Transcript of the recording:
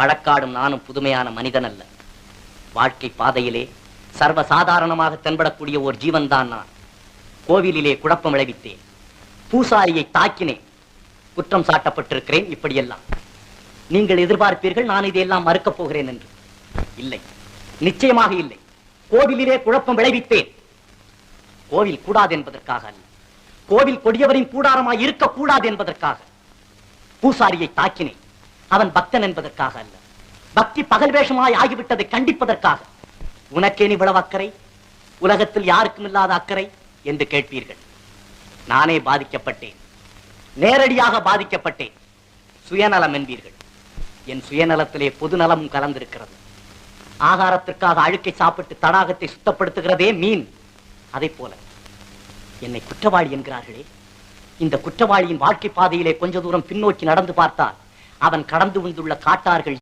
வழக்காடும் நானும் புதுமையான மனிதன் அல்ல வாழ்க்கை பாதையிலே சர்வ சாதாரணமாக தென்படக்கூடிய ஒரு ஜீவன்தான் நான். கோவிலிலே குழப்பம் விளைவித்தேன். பூசாரியை தாக்கினேன். குற்றம் சாட்டப்பட்டிருக்கிறேன் இப்படியெல்லாம். நீங்கள் எதிர்பார்ப்பீர்கள் நான் இதையெல்லாம் மறுக்கப் போகிறேன் என்று. இல்லை. நிச்சயமாக இல்லை. கோவிலிலே குழப்பம் விளைவித்தேன் கோவில் கூடாது என்பதற்காக அல்ல. கோவில் கொடியவரின் கூடாரமாய் இருக்கக்கூடாது என்பதற்காக. பூசாரியை தாக்கினேன். அவன் பக்தன் என்பதற்காக அல்ல. பக்தி பகல் வேஷமாய் ஆகிவிட்டதை கண்டிப்பதற்காக. உனக்கேன் இவ்வளவு அக்கறை? உலகத்தில் யாருக்கும் இல்லாத அக்கறை என்று கேட்பீர்கள். நானே பாதிக்கப்பட்டேன். நேரடியாக பாதிக்கப்பட்டேன். சுயநலம் என்பீர்கள். என் சுயநலத்திலே பொதுநலமும் கலந்திருக்கிறது. ஆகாரத்திற்காக அழுக்கை சாப்பிட்டு தடாகத்தை சுத்தப்படுத்துகிறதே மீன். அதைப் போல என்னை குற்றவாளி என்கிறார்களே. இந்த குற்றவாளியின் வாழ்க்கை பாதையிலே கொஞ்ச தூரம் பின்னோக்கி நடந்து பார்த்தால் அவன் கடந்து வந்துள்ள காட்டார்கள்